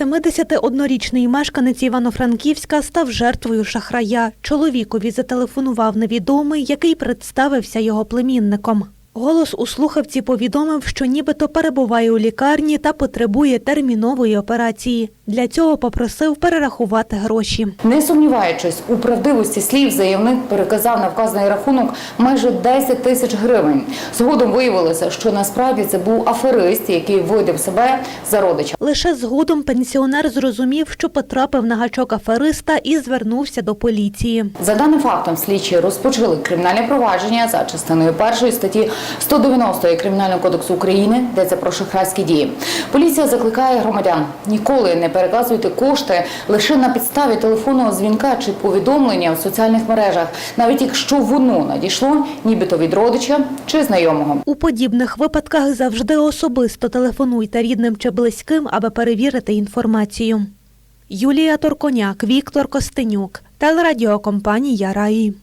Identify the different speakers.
Speaker 1: 71-річний мешканець Івано-Франківська став жертвою шахрая. Чоловікові зателефонував невідомий, який представився його племінником. Голос у слухавці повідомив, що нібито перебуває у лікарні та потребує термінової операції. Для цього попросив перерахувати гроші.
Speaker 2: Не сумніваючись у правдивості слів, заявник переказав на вказаний рахунок майже 10 тисяч гривень. Згодом виявилося, що насправді це був аферист, який видав себе за родича.
Speaker 1: Лише згодом пенсіонер зрозумів, що потрапив на гачок афериста і звернувся до поліції.
Speaker 2: За даним фактом, слідчі розпочали кримінальне провадження за частиною першої статті 190 Кримінального кодексу України, йдеться про шахрайські дії. Поліція закликає громадян ніколи не переказуйте кошти лише на підставі телефонного дзвінка чи повідомлення в соціальних мережах, навіть якщо воно надійшло, нібито від родича чи знайомого.
Speaker 1: У подібних випадках завжди особисто телефонуйте рідним чи близьким, аби перевірити інформацію. Юлія Торконяк, Віктор Костенюк, телерадіокомпанія Раї.